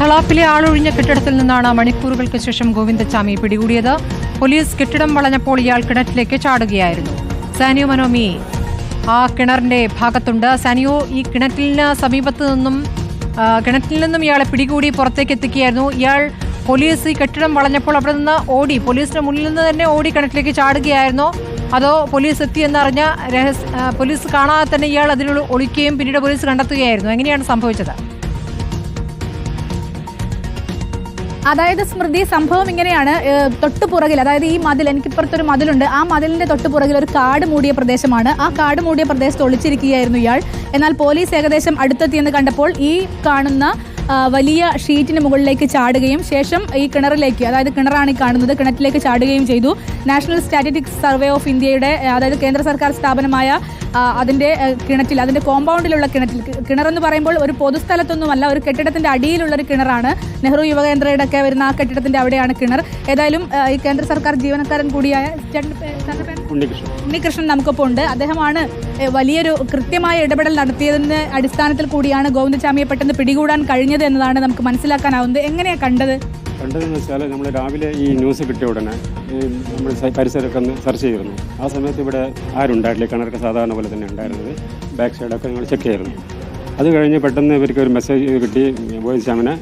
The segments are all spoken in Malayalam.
തളാപ്പിലെ ആളൊഴിഞ്ഞ കെട്ടിടത്തിൽ നിന്നാണ് മണിക്കൂറുകൾക്ക് ശേഷം ഗോവിന്ദച്ചാമി പിടികൂടിയത്. പോലീസ് കെട്ടിടം വളഞ്ഞപ്പോൾ ഇയാൾ കിണറ്റിലേക്ക് ചാടുകയായിരുന്നു. സാനിയോ മനോമി ആ കിണറിന്റെ ഭാഗത്തുണ്ട്. സാനിയോ ഈ കിണറ്റിന് സമീപത്ത് നിന്നും കിണറ്റിൽ നിന്നും ഇയാളെ പിടികൂടി പുറത്തേക്ക് എത്തിക്കുകയായിരുന്നു. ഇയാൾ പോലീസ് ഈ കെട്ടിടം വളഞ്ഞപ്പോൾ അവിടെ നിന്ന് ഓടി പോലീസിന്റെ മുന്നിൽ നിന്ന് തന്നെ ഓടി കിണറ്റിലേക്ക് ചാടുകയായിരുന്നു. അതോ പോലീസ് എത്തിയെന്നറിഞ്ഞ രഹസ്യ പോലീസ് കാണാതെ തന്നെ ഇയാൾ അതിനുള്ളിൽ ഒളിക്കുകയും പിന്നീട് പോലീസ് കണ്ടെത്തുകയായിരുന്നു. എങ്ങനെയാണ് സംഭവിച്ചത്? അതായത് സ്മൃതി സംഭവം ഇങ്ങനെയാണ് തൊട്ടുപുറകിൽ തൊട്ടു പുറകിൽ അതായത് ഈ മതിൽ എനിക്കിപ്പുറത്തൊരു മതിലുണ്ട്. ആ മതിലിന്റെ തൊട്ടു പുറകിൽ ഒരു കാട് മൂടിയ പ്രദേശമാണ്. ആ കാട് മൂടിയ പ്രദേശത്ത് ഒളിച്ചിരിക്കുകയായിരുന്നു ഇയാൾ. എന്നാൽ പോലീസ് ഏകദേശം അടുത്തെത്തിയെന്ന് കണ്ടപ്പോൾ ഈ കാണുന്ന വലിയ ഷീറ്റിന് മുകളിലേക്ക് ചാടുകയും ശേഷം ഈ കിണറിലേക്ക് അതായത് കിണറാണ് ഈ കാണുന്നത് കിണറ്റിലേക്ക് ചാടുകയും ചെയ്തു. നാഷണൽ സ്റ്റാറ്റിസ്റ്റിക്സ് സർവേ ഓഫ് ഇന്ത്യയുടെ അതായത് കേന്ദ്ര സർക്കാർ സ്ഥാപനമായ ആ, അതിന്റെ കിണറ്റിൽ അതിന്റെ കോമ്പൗണ്ടിലുള്ള കിണറ്റിൽ. കിണറെന്ന് പറയുമ്പോൾ ഒരു പൊതുസ്ഥലത്തൊന്നുമല്ല ഒരു കെട്ടിടത്തിന്റെ അടിയിലുള്ള ഒരു കിണറാണ്. നെഹ്റു യുവകേന്ദ്രയുടെ ഒക്കെ വരുന്ന ആ കെട്ടിടത്തിന്റെ അവിടെയാണ് കിണർ. ഏതായാലും ഈ കേന്ദ്ര സർക്കാർ ജീവനക്കാരൻ കൂടിയായ ഉണ്ണികൃഷ്ണൻ. നമുക്കിപ്പോൾ നമുക്കൊപ്പം ഉണ്ട് അദ്ദേഹമാണ് വലിയൊരു കൃത്യമായ ഇടപെടൽ നടത്തിയതിന്റെ അടിസ്ഥാനത്തിൽ കൂടിയാണ് ഗോവിന്ദചാമിയെ പെട്ടെന്ന് പിടികൂടാൻ കഴിഞ്ഞത് എന്നതാണ് നമുക്ക് മനസ്സിലാക്കാനാവുന്നത്. എങ്ങനെയാണ് കണ്ടത്? കണ്ടതെന്ന് വെച്ചാൽ നമ്മൾ രാവിലെ ഈ ന്യൂസ് കിട്ടിയ ഉടനെ നമ്മൾ പരിസരമൊക്കെ ഒന്ന് സെർച്ച് ചെയ്തിരുന്നു. ആ സമയത്ത് ഇവിടെ ആരുണ്ടായിട്ടില്ല. കിണറൊക്കെ സാധാരണ പോലെ തന്നെ ഉണ്ടായിരുന്നത്. ബാക്ക് സൈഡൊക്കെ ഞങ്ങൾ ചെക്ക് ചെയ്തിരുന്നു. അത് കഴിഞ്ഞ് പെട്ടെന്ന് ഇവർക്ക് ഒരു മെസ്സേജ് കിട്ടി. പോലീസ് ചാമനെ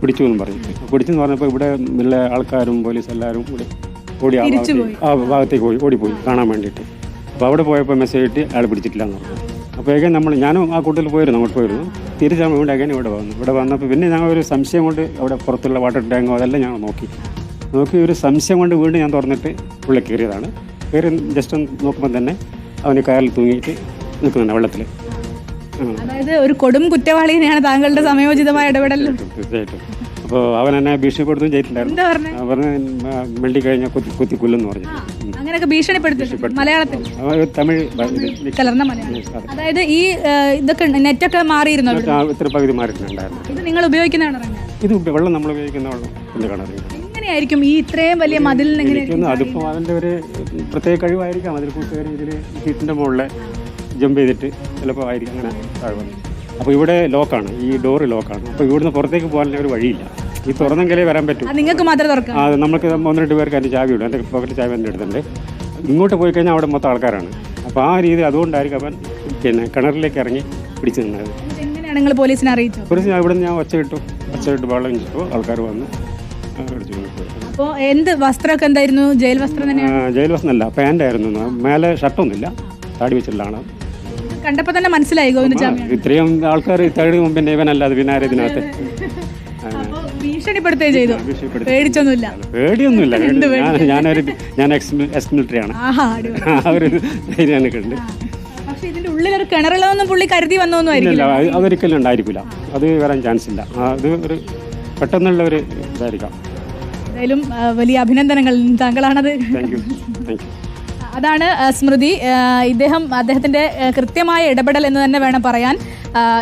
പിടിച്ചു എന്ന് പറഞ്ഞു. പിടിച്ചെന്ന് പറഞ്ഞപ്പോൾ ഇവിടെ ഉള്ള ആൾക്കാരും പോലീസ് എല്ലാവരും കൂടി ഓടി ആ ഭാഗത്തേക്ക് ആ ഭാഗത്തേക്ക് പോയി ഓടിപ്പോയി. കാണാൻ വേണ്ടിയിട്ട്. അപ്പോൾ അവിടെ പോയപ്പോൾ മെസ്സേജ് കിട്ടി. അയാൾ പിടിച്ചിട്ടില്ല എന്ന് പറഞ്ഞു. അപ്പോൾ ഏകൻ നമ്മൾ ഞാനും ആ കൂട്ടത്തിൽ പോയിരുന്നു അങ്ങോട്ട് പോയിരുന്നു. തിരിച്ചാൽ ഇവിടെ അങ്ങനെ ഇവിടെ വന്നു. ഇവിടെ വന്നപ്പോൾ പിന്നെ ഞങ്ങൾ ഒരു സംശയം കൊണ്ട് അവിടെ പുറത്തുള്ള വാട്ടർ ടാങ്കോ അതെല്ലാം ഞങ്ങൾ നോക്കി. നോക്കി ഒരു സംശയം കൊണ്ട് വീണ്ടും ഞാൻ തുറന്നിട്ട് ഉള്ളിൽ കയറിയതാണ്. കയറി ജസ്റ്റ് ഒന്ന് നോക്കുമ്പോൾ തന്നെ അവന് കയറിൽ തൂങ്ങിയിട്ട് നിൽക്കുന്നുണ്ട് വെള്ളത്തിൽ അതായത് ഒരു കൊടും കുറ്റവാളിനെയാണ് താങ്കളുടെ സമയോചിതമായ ഇടപെടൽ. തീർച്ചയായിട്ടും. അപ്പോൾ അവൻ എന്നെ ഭീഷണിപ്പെടുത്തുകയും ചെയ്തിട്ടുണ്ടായിരുന്നു. അവൻ മെണ്ടി കഴിഞ്ഞാൽ കുത്തി കുത്തി കൊല്ലെന്ന് പറഞ്ഞു. അങ്ങനെയൊക്കെ ഭീഷണിപ്പെടുത്തി. മലയാളത്തിൽ. തമിഴ് കലർന്ന മലയാളം. അതായത് ഈ ഇതൊക്കെ നെറ്റൊക്കെ മാറിയിരുന്നു ഇത്ര പകുതി മാറിയിട്ടുണ്ടായിരുന്നു. ഇത് നിങ്ങൾ ഉപയോഗിക്കുന്നതാണ് ഇത് വെള്ളം നമ്മൾ ഉപയോഗിക്കുന്ന വെള്ളം പിന്നെ കാണാറില്ല എങ്ങനെയായിരിക്കും ഈ ഇത്രയും വലിയ മതിലിന് എങ്ങനെ അതിപ്പോൾ അതിന്റെ ഒരു പ്രത്യേക കഴിവായിരിക്കാം. അതിൽ കൂട്ടുകാർ ഇതിൽ സീറ്റിന്റെ മുകളിൽ ജമ്പ് ചെയ്തിട്ട് ചിലപ്പോൾ ആയിരിക്കും അങ്ങനെ അപ്പോൾ ഇവിടെ ലോക്കാണ് ഈ ഡോറ് ലോക്കാണ് അപ്പോൾ ഇവിടുന്ന് പുറത്തേക്ക് പോകാനുള്ള ഒരു വഴിയില്ല. ഈ തുറന്നെങ്കിലേ വരാൻ പറ്റും. നിങ്ങൾക്ക് മാത്രം തുറക്കാം. ആ നമുക്ക് ഒന്ന് രണ്ട് പേർക്ക് അതിന്റെ ചാവി ഇടും. എന്റെ പോക്കറ്റ് ചാവി എന്റെ അടുത്തുണ്ട്. ഇങ്ങോട്ട് പോയി കഴിഞ്ഞാൽ അവിടെ മൊത്തം ആൾക്കാരാണ്. അപ്പോൾ ആ രീതി അതുകൊണ്ടായിരിക്കും അവൻ പിന്നെ കിണറിലേക്ക് ഇറങ്ങി പിടിച്ചു നിന്നത്. എങ്ങനെയാണ് നിങ്ങൾ പോലീസിനെ അറിയിച്ചു ഞാൻ ഇവിടെ ഞാൻ ഒച്ച ഇട്ടു ഒച്ച ഇട്ട് വെള്ളം കിട്ടും ആൾക്കാർ വന്ന് അപ്പോൾ എന്ത് വസ്ത്രമൊക്കെ എന്തായിരുന്നു? ജയിൽ വസ്ത്രം തന്നെയാണ്? പാന്റ് പാന്റായിരുന്നു മേലെ ഷർട്ടൊന്നുമില്ല താടി വെച്ചിട്ടുള്ളതാണ്. കണ്ടപ്പോൾ തന്നെ മനസ്സിലായി ഗോവിന്ദചാമി ഇത്രയും ആൾക്കാർ തേടി മുമ്പിന്റെ ഇവനല്ലാതെ പിന്നെ ആരും ഇതിനകത്ത്. ഭീഷണിപ്പെടുത്തുകയും ചെയ്തു. പേടിച്ചൊന്നുമില്ല. പേടിയൊന്നുമില്ല. ഞാനൊരു ഞാൻ എക്സ് മിലിറ്ററി ആണ്. ആ ഒരു ധൈര്യം എനിക്കുണ്ട് പക്ഷെ ഇതിന്റെ ഉള്ളിൽ ഒരു കിണറിലൊന്നും പുള്ളി കരുതി വന്നൊന്നും അതൊരിക്കലും ഉണ്ടായിരിക്കില്ല അത് വരാൻ ചാൻസ് ഇല്ല. അത് ഒരു പെട്ടെന്നുള്ള ഒരു ഇതായിരിക്കാം. എന്തായാലും വലിയ അഭിനന്ദനങ്ങൾ. താങ്കളാണത്. താങ്ക് യു താങ്ക് യു അതാണ് സ്മൃതി. ഇദ്ദേഹം അദ്ദേഹത്തിന്റെ ആ, കൃത്യമായ ഇടപെടൽ എന്ന് തന്നെ വേണം പറയാൻ.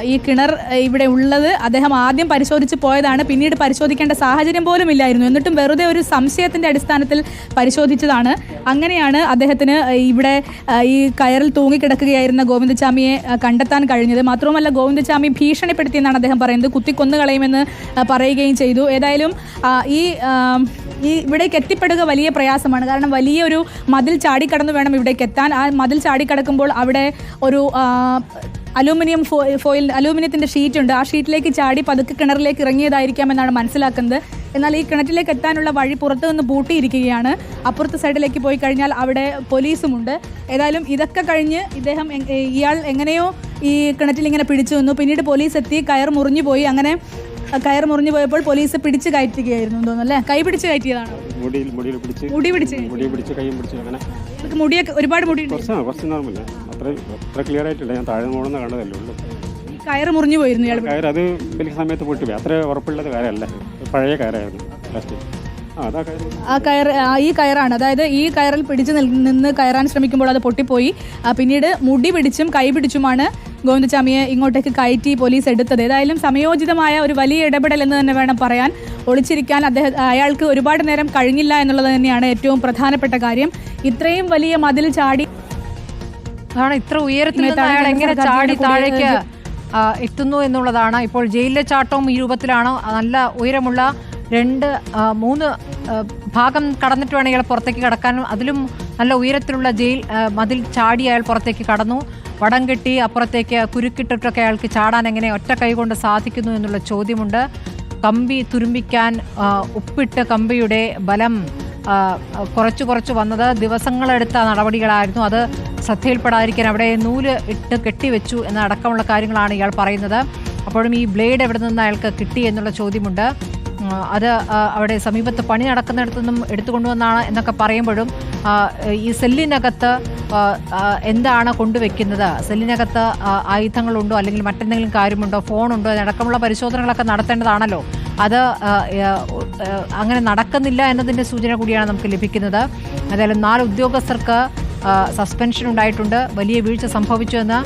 ഈ കിണർ ഇവിടെ ഉള്ളത് അദ്ദേഹം ആദ്യം പരിശോധിച്ച് പോയതാണ്. പിന്നീട് പരിശോധിക്കേണ്ട സാഹചര്യം പോലും ഇല്ലായിരുന്നു. എന്നിട്ടും വെറുതെ ഒരു സംശയത്തിന്റെ അടിസ്ഥാനത്തിൽ പരിശോധിച്ചതാണ്. അങ്ങനെയാണ് അദ്ദേഹത്തിന് ഇവിടെ ഈ കയറിൽ തൂങ്ങിക്കിടക്കുകയായിരുന്ന ഗോവിന്ദചാമിയെ കണ്ടെത്താൻ കഴിഞ്ഞത്. മാത്രവുമല്ല ഗോവിന്ദചാമി ഭീഷണിപ്പെടുത്തിയെന്നാണ് അദ്ദേഹം പറയുന്നത്. കുത്തിക്കൊന്നു കളയുമെന്ന് പറയുകയും ചെയ്തു. ഏതായാലും ഈ ഈ ഇവിടേക്ക് എത്തിപ്പെടുക വലിയ പ്രയാസമാണ്. കാരണം വലിയൊരു മതിൽ ചാടിക്കടന്ന് വേണം ഇവിടേക്ക് എത്താൻ. ആ മതിൽ ചാടിക്കടക്കുമ്പോൾ അവിടെ ഒരു അലൂമിനിയം ഫോയിൽ അലൂമിനിയത്തിന്റെ ഷീറ്റുണ്ട് ആ ഷീറ്റിലേക്ക് ചാടി പതുക്കെ കിണറിലേക്ക് ഇറങ്ങിയതായിരിക്കാം എന്നാണ് മനസ്സിലാക്കുന്നത്. എന്നാൽ ഈ കിണറ്റിലേക്ക് എത്താനുള്ള വഴി പുറത്തു നിന്ന് പൂട്ടിയിരിക്കുകയാണ്. അപ്പുറത്തെ സൈഡിലേക്ക് പോയി കഴിഞ്ഞാൽ അവിടെ പോലീസുമുണ്ട്. ഏതായാലും ഇതൊക്കെ കഴിഞ്ഞ് ഇദ്ദേഹം ഇയാൾ എങ്ങനെയോ ഈ കിണറ്റിൽ ഇങ്ങനെ പിടിച്ചു നിന്നു. പിന്നീട് പോലീസ് എത്തി കയർ മുറിഞ്ഞു പോയി. അങ്ങനെ കയർ മുറിഞ്ഞു പോയപ്പോൾ പോലീസ് പിടിച്ച് കയറ്റുകയായിരുന്നു തോന്നുന്നു അല്ലേ? കൈ പിടിച്ച് കയറ്റിയതാണോ? മുടിയിൽ മുടിയിൽ പിടിച്ച് മുടി പിടിച്ച് മുടി പിടിച്ച് കൈയും പിടിച്ച് അങ്ങനെ. ഇയാൾക്ക് മുടിയൊക്കെ ഒരുപാട് മുടി കുറച്ച് കുറച്ച് നോർമല്ല അത്ര അത്ര ക്ലിയർ ആയിട്ടില്ല. ഞാൻ താഴെ മുകളിൽ കണ്ടതല്ലേ ഉള്ളൂ. ഈ കയർ മുറിഞ്ഞു പോയിരുന്നു ഇയാൾ. കയർ അത് വലിയ സമയത്ത് പൊട്ടി പോയി. അത്ര ഉറപ്പുള്ളത് കയറല്ല. പഴയ കയറായിരുന്നു ലാസ്റ്റ് ആ കയർ ഈ കയറാണ്. അതായത് ഈ കയറിൽ പിടിച്ച് നിന്ന് കയറാൻ ശ്രമിക്കുമ്പോൾ അത് പൊട്ടിപ്പോയി. പിന്നീട് മുടി പിടിച്ചും കൈ പിടിച്ചുമാണ് ഗോവിന്ദചാമിയെ ഇങ്ങോട്ടേക്ക് കയറ്റി പോലീസ് എടുത്തത്. ഏതായാലും സമയോചിതമായ ഒരു വലിയ ഇടപെടൽ എന്ന് തന്നെ വേണം പറയാൻ. ഒളിച്ചിരിക്കാൻ അദ്ദേഹം അയാൾക്ക് ഒരുപാട് നേരം കഴിഞ്ഞില്ല എന്നുള്ളത് തന്നെയാണ് ഏറ്റവും പ്രധാനപ്പെട്ട കാര്യം. ഇത്രയും വലിയ മതിൽ ചാടി അതാണ് ഇത്ര ഉയരത്തിൽ അയാൾ എങ്ങനെ ചാടി താഴേക്ക് എത്തുന്നു എന്നുള്ളതാണ്. ഇപ്പോൾ ജയിലിലെ ചാട്ടവും ഈ രൂപത്തിലാണ്. നല്ല ഉയരമുള്ള രണ്ട് മൂന്ന് ഭാഗം കടന്നിട്ട് വേണം ഇയാൾ പുറത്തേക്ക് കടക്കാനും അതിലും നല്ല ഉയരത്തിലുള്ള ജയിൽ മതിൽ ചാടി അയാൾ പുറത്തേക്ക് കടന്നു. വടം കെട്ടി അപ്പുറത്തേക്ക് കുരുക്കിട്ടിട്ടൊക്കെ അയാൾക്ക് ചാടാൻ എങ്ങനെ ഒറ്റ കൈ കൊണ്ട് സാധിക്കുന്നു എന്നുള്ള ചോദ്യമുണ്ട്. കമ്പി തുരുമ്പിക്കാൻ ഉപ്പിട്ട് കമ്പിയുടെ ബലം കുറച്ച് കുറച്ച് വന്നത് ദിവസങ്ങളെടുത്ത നടപടികളായിരുന്നു. അത് ശ്രദ്ധയിൽപ്പെടാതിരിക്കാൻ അവിടെ നൂൽ ഇട്ട് കെട്ടിവെച്ചു എന്ന അടക്കമുള്ള കാര്യങ്ങളാണ് ഇയാൾ പറയുന്നത്. അപ്പോഴും ഈ ബ്ലേഡ് എവിടെ നിന്ന് അയാൾക്ക് കിട്ടി എന്നുള്ള ചോദ്യമുണ്ട്. അത് അവിടെ സമീപത്ത് പണി നടക്കുന്നിടത്തു നിന്നും എടുത്തുകൊണ്ടുവന്നാണ് എന്നൊക്കെ പറയുമ്പോഴും ഈ സെല്ലിനകത്ത് എന്താണ് കൊണ്ടുവെക്കുന്നത്? സെല്ലിനകത്ത് ആയുധങ്ങളുണ്ടോ? അല്ലെങ്കിൽ മറ്റെന്തെങ്കിലും കാര്യമുണ്ടോ? ഫോണുണ്ടോ? അതിനടക്കമുള്ള പരിശോധനകളൊക്കെ നടത്തേണ്ടതാണല്ലോ. അത് അങ്ങനെ നടക്കുന്നില്ല എന്നതിന്റെ സൂചന കൂടിയാണ് നമുക്ക് ലഭിക്കുന്നത്. ഏതായാലും നാല് ഉദ്യോഗസ്ഥർക്ക് സസ്പെൻഷൻ ഉണ്ടായിട്ടുണ്ട്. വലിയ വീഴ്ച സംഭവിച്ചു എന്ന്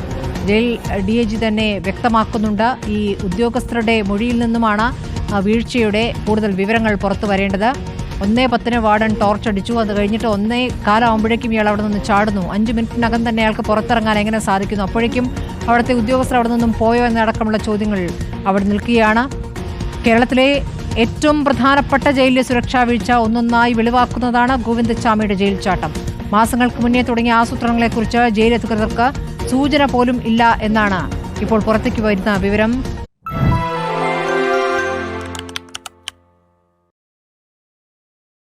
ജയിൽ ഡി എ ജി തന്നെ വ്യക്തമാക്കുന്നുണ്ട്. ഈ ഉദ്യോഗസ്ഥരുടെ മൊഴിയിൽ നിന്നുമാണ് വീഴ്ചയുടെ കൂടുതൽ വിവരങ്ങൾ പുറത്തു വരേണ്ടത്. ഒന്നേ പത്തിന് വാർഡൻ ടോർച്ച് അടിച്ചു. അത് കഴിഞ്ഞിട്ട് ഒന്നേ കാലാവുമ്പോഴേക്കും ഇയാൾ അവിടെ നിന്ന് ചാടുന്നു. അഞ്ച് മിനിറ്റിനകം തന്നെ അയാൾക്ക് പുറത്തിറങ്ങാൻ എങ്ങനെ സാധിക്കുന്നു? അപ്പോഴേക്കും അവിടുത്തെ ഉദ്യോഗസ്ഥർ അവിടെ നിന്നും പോയോ എന്നടക്കമുള്ള ചോദ്യങ്ങൾ അവിടെ നിൽക്കുകയാണ്. കേരളത്തിലെ ഏറ്റവും പ്രധാനപ്പെട്ട ജയിലിലെ സുരക്ഷാ വീഴ്ച ഒന്നൊന്നായി വെളിവാക്കുന്നതാണ് ഗോവിന്ദസ്വാമിയുടെ ജയിൽ ചാട്ടം. മാസങ്ങൾക്ക് മുന്നേ തുടങ്ങിയ ആസൂത്രണങ്ങളെക്കുറിച്ച് ജയിൽ അധികൃതർക്ക് സൂചന പോലും ഇല്ല എന്നാണ് ഇപ്പോൾ പുറത്തേക്ക് വരുന്ന വിവരം.